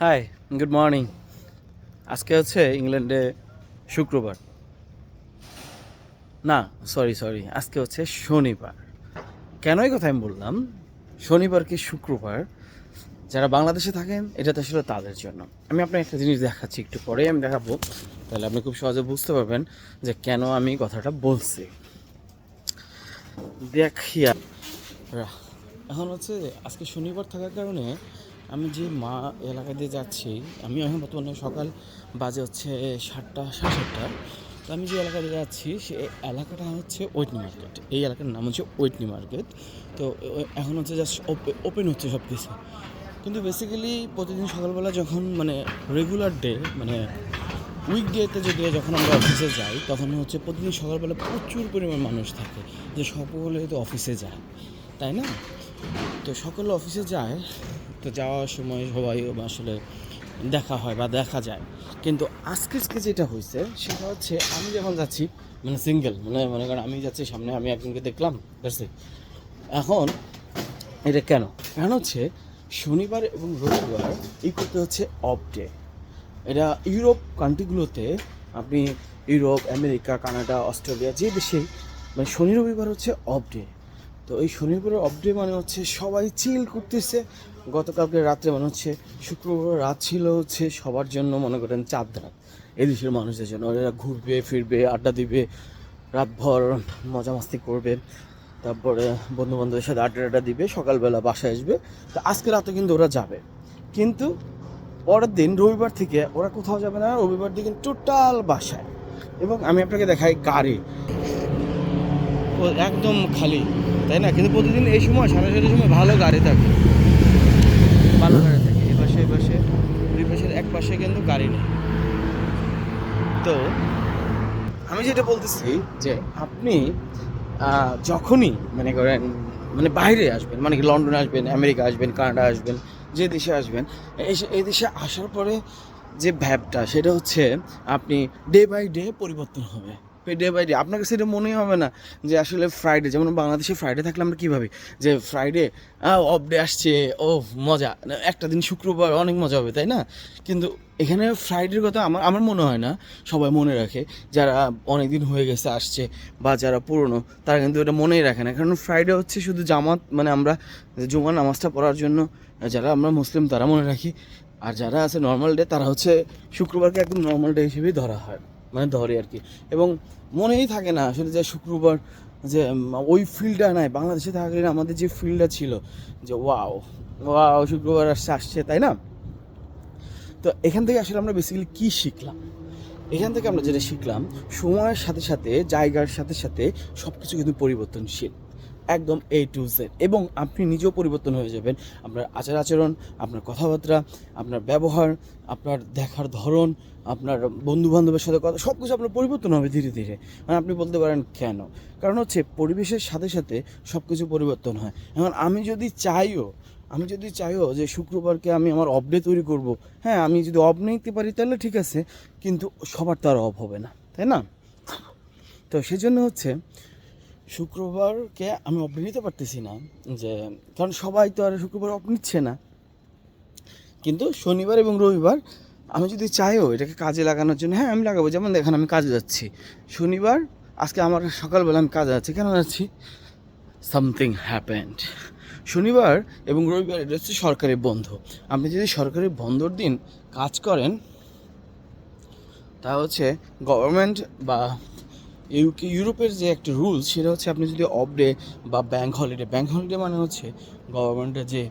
Hi good morning আজকে হচ্ছে ইংল্যান্ডে শুক্রবার। না সরি সরি আজকে হচ্ছে শনিবার। কেন এই কথা আমি বললাম? শনিবার কি শুক্রবার? যারা বাংলাদেশে থাকেন, এটা তো আসলে তাদের জন্য। আমি আপনাকে একটা জিনিস দেখাচ্ছি একটু পরেই, আমি দেখাবো। তাহলে আপনি খুব সহজে বুঝতে পারবেন যে কেন আমি কথাটা বলছি। দেখিয়া এখন হচ্ছে আজকে শনিবার থাকার কারণে আমি যে মা এলাকা দিয়ে যাচ্ছি, আমি এখন বর্তমানে সকাল বাজে হচ্ছে সাতটা, সাড়ে সাতটা। তো আমি যে এলাকা দিয়ে যাচ্ছি, সে এলাকাটা হচ্ছে ওয়েটনি মার্কেট। এই এলাকার নাম হচ্ছে ওয়েটনি মার্কেট। তো এখন হচ্ছে জাস্ট ওপেন হচ্ছে সব কিছু কিন্তু বেসিক্যালি প্রতিদিন সকালবেলা যখন মানে রেগুলার ডে মানে উইকডেতে যদি যখন আমরা অফিসে যাই, তখন হচ্ছে প্রতিদিন সকালবেলা প্রচুর পরিমাণ মানুষ থাকে যে সকলে তো অফিসে যায়। তাই না? তো সকলে অফিসে যায় তো যাওয়ার সময় সবাই আসলে দেখা হয় বা দেখা যায়। কিন্তু আজকে আজকে যেটা হয়েছে, সেটা হচ্ছে আমি যখন যাচ্ছি মানে সিঙ্গেল মানে মনে করেন আমি যাচ্ছি সামনে, আমি একজনকে দেখলাম, ঠিক এখন এটা কেন? কেন হচ্ছে শনিবার এবং রবিবার এই করতে হচ্ছে অফ ডে এটা ইউরোপ কান্ট্রিগুলোতে আপনি ইউরোপ, আমেরিকা, কানাডা, অস্ট্রেলিয়া, যে দেশে মানে শনি, রবিবার হচ্ছে অফ ডে তো এই শনিবারের অফ ডে মানে হচ্ছে সবাই চিল করতেছে গতকালকে রাত্রে মনে হচ্ছে শুক্রবার রাত ছিল হচ্ছে সবার জন্য মনে করেন চাঁদ রাত। এই দেশের মানুষদের জন্য ওরা ঘুরবে, ফিরবে, আড্ডা দিবে, রাতভর মজা মাস্তি করবে। তারপরে বন্ধু বান্ধবের সাথে আড্ডা আড্ডা দিবে, সকালবেলা বাসায় আসবে। তো আজকে রাতে কিন্তু ওরা যাবে। কিন্তু পরের দিন রবিবার থেকে ওরা কোথাও যাবে না, রবিবার দিকে টোটাল বাসায়। এবং আমি আপনাকে দেখাই গাড়ি। একদম খালি, তাই না? কিন্তু প্রতিদিন এই সময় সারা সাড়ে সময় ভালো গাড়ি থাকে। গাড়ি থাকে। এই পাশে এই পাশে, দুই পাশের এক পাশে কিন্তু গাড়ি নেই। তো আমি যেটা বলতেছি যে আপনি যখনই মানে করেন মানে বাইরে আসবেন মানে কি লন্ডনে আসবেন, আমেরিকা আসবেন, কানাডা আসবেন, যে দেশে আসবেন, এই দেশে আসার পরে যে ভ্যাবটা, সেটা হচ্ছে আপনি ডে বাই ডে পরিবর্তন হবে। ডে বাই ডে আপনার কাছে এটা মনেই হবে না যে আসলে ফ্রাইডে যেমন বাংলাদেশে ফ্রাইডে থাকলে আমরা কী ভাবি যে ফ্রাইডে অফ ডে আসছে ও মজা। একটা দিন শুক্রবার অনেক মজা হবে, তাই না? কিন্তু এখানে ফ্রাইডের কথা আমার আমার মনে হয় না, সবাই মনে রাখে, যারা অনেক দিন হয়ে গেছে, আসছে, বা যারা পুরনো, তারা কিন্তু এটা মনেই রাখে না। কারণ ফ্রাইডে হচ্ছে শুধু জামাত মানে আমরা জুমা নামাজটা পড়ার জন্য, যারা আমরা মুসলিম, তারা মনে রাখি। আর যারা আছে নর্মাল ডে তারা হচ্ছে শুক্রবারকে একদম নর্মাল ডে হিসেবেই ধরা হয়। মানে ধরে আর কি। এবং মনেই থাকে না আসলে যে শুক্রবার যে ওই ফিল্ডটা নাই। বাংলাদেশে থাকলে আমাদের যে ফিল্ডটা ছিল যে, ওয়াও ওয়াও, শুক্রবার আসছে আসছে তাই না? তো এখান থেকে আসলে আমরা বেসিক্যালি কী শিখলাম? এখান থেকে আমরা যেটা শিখলাম, সময়ের সাথে সাথে, জায়গার সাথে সাথে সব কিছু কিন্তু পরিবর্তনশীল। একদম এ টু জেড এবং আপনি নিজেও পরিবর্তন হয়ে যাবেন। আপনার আচার আচরণ, আপনার কথাবার্তা, আপনার ব্যবহার, আপনার দেখার ধরন, আপনার বন্ধু বান্ধবের সাথে কথা সব কিছু আপনার পরিবর্তন হবে ধীরে ধীরে। মানে আপনি বলতে পারেন, কেন? কারণ হচ্ছে পরিবেশের সাথে সাথে সব কিছু পরিবর্তন হয়। এখন আমি যদি চাইও, আমি যদি চাইও যে শুক্রবারকে আমি আমার অফ ডে তৈরি করব হ্যাঁ আমি যদি অফ নিতে পারি তাহলে ঠিক আছে, কিন্তু সবার তো আর অফ হবে না, তাই না? তো সেজন্য হচ্ছে শুক্রবারকে আমি অফ নিতে পারতেছি না যে, কারণ সবাই তো আর শুক্রবার অফ নিচ্ছে না। কিন্তু শনিবার এবং রবিবার আমি যদি চাইও এটাকে কাজে লাগানোর জন্য হ্যাঁ আমি লাগাবো। যেমন দেখেন, আমি কাজে যাচ্ছি। শনিবার, আজকে আমার সকালবেলা আমি কাজে যাচ্ছি। কেন যাচ্ছি? সামথিং হ্যাপেন্ড শনিবার এবং রবিবার এটা হচ্ছে সরকারি বন্ধ। আপনি যদি সরকারি বন্ধর দিন কাজ করেন, তা হচ্ছে গভর্নমেন্ট বা ইউকে ইউরোপের যে একটা রুলস সেটা হচ্ছে আপনি যদি অফ ডে বা ব্যাঙ্ক হলিডে ব্যাঙ্ক হলিডে মানে হচ্ছে গভর্নমেন্টের যে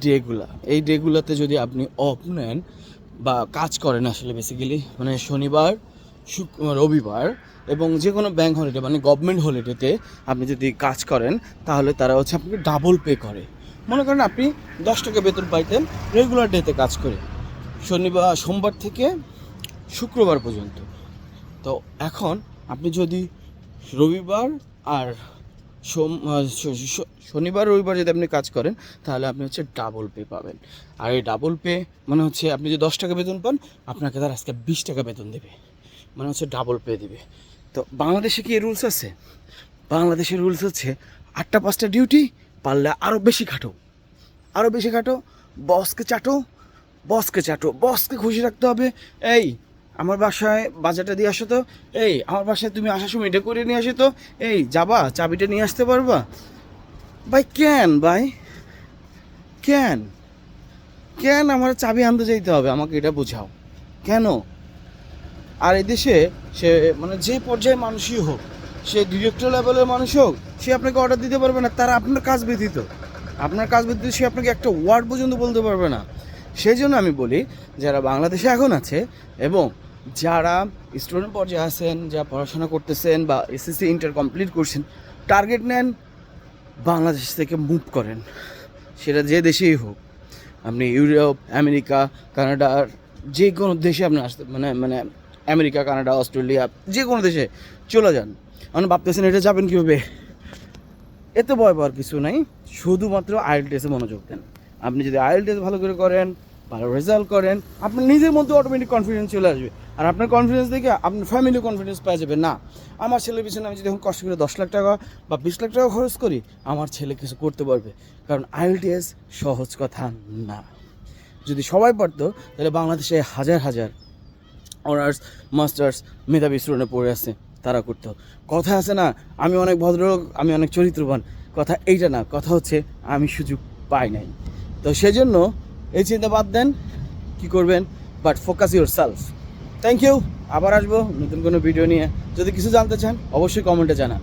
ডেগুলা এই ডেগুলাতে যদি আপনি অফ নেন বা কাজ করেন আসলে বেসিক্যালি মানে শনিবার, শুক, রবিবার এবং যে কোনো ব্যাঙ্ক হলিডে মানে গভর্নমেন্ট হলিডেতে আপনি যদি কাজ করেন, তাহলে তারা হচ্ছে আপনাকে ডাবল পে করে। মনে করেন আপনি দশ টাকা বেতন পাইতেন রেগুলার ডেতে কাজ করে। শনিবার, সোমবার থেকে শুক্রবার পর্যন্ত। তো এখন আপনি যদি রবিবার আর সোম শনিবার, রবিবার যদি আপনি কাজ করেন, তাহলে আপনি হচ্ছে ডাবল পে পাবেন। আর এই ডাবল পে মানে হচ্ছে আপনি যদি দশ টাকা বেতন পান, আপনাকে তার আজকে বিশ টাকা বেতন দেবে। মানে হচ্ছে ডাবল পে দিবে। তো বাংলাদেশে কি রুলস আছে? বাংলাদেশের রুলস হচ্ছে আটটা, পাঁচটা ডিউটি পারলে আরও বেশি খাটো। আরও বেশি খাটো বসকে চাটো বসকে চাটো বসকে খুশি রাখতে হবে। এই আমার বাসায় বাজারটা দিয়ে আসো তো। এই, আমার বাসায় তুমি আসার সময় এটা করে নিয়ে আসো তো। এই, যাবা, চাবিটা নিয়ে আসতে পারবা? ভাই, কেন ভাই? কেন? কেন আমার চাবি আনতে যাইতে হবে? আমাকে এটা বোঝাও। কেন? আর এই দেশে সে মানে যে পর্যায়ে মানুষই হোক, সে ডিরেক্টর লেভেলের মানুষ হোক, সে আপনাকে অর্ডার দিতে পারবে না। তারা আপনার কাজ ব্যতীত। আপনার কাজ ব্যতীত সে আপনাকে একটা ওয়ার্ড পর্যন্ত বলতে পারবে না। সেই জন্য আমি বলি, যারা বাংলাদেশে এখন আছে এবং যারা স্টুডেন্ট পর্যায়ে আছেন, যারা পড়াশোনা করতেছেন বা এসএসসি ইন্টার কমপ্লিট করছেন, টার্গেট নেন বাংলাদেশ থেকে মুভ করেন। সেটা যে দেশেই হোক। আপনি ইউরোপ, আমেরিকা কানাডার যে কোনো দেশে আপনি আসতে মানে মানে আমেরিকা, কানাডা, অস্ট্রেলিয়া, যে কোনো দেশে চলে যান। আপনি ভাবতেছেন এটা যাবেন কীভাবে? এতে ভয় পাওয়ার কিছু নাই। শুধুমাত্র আইএল টেস্টে মনোযোগ দেন। আপনি যদি আইএল টেস্ট ভালো করে করেন, ভালো রেজাল্ট করেন, আপনার নিজের মধ্যে অটোমেটিক কনফিডেন্স চলে আসবে। আর আপনার কনফিডেন্স দেখে আপনার ফ্যামিলি কনফিডেন্স পাওয়া যাবে না। আমার ছেলের পিছনে আমি যদি এখন কষ্ট করে দশ লাখ টাকা বা বিশ লাখ টাকা খরচ করি, আমার ছেলে কিছু করতে পারবে। কারণ আইএলটিএস সহজ কথা না। যদি সবাই পারতো, তাহলে বাংলাদেশে হাজার হাজার অনার্স মাস্টার্স মেধাবী স্টুডেন্টে পড়ে আছে তারা করতো। কথা আছে না, আমি অনেক ভদ্রলোক, আমি অনেক চরিত্রবান। কথা এইটা না, কথা হচ্ছে আমি সুযোগ পাই নাই। তো সেজন্য এই চিন্তা বাদ দেন, কি করবেন? But focus yourself thank you আবার আসব নতুন কোনো ভিডিও নিয়ে। যদি কিছু জানতে চান, অবশ্যই কমেন্টে জানান।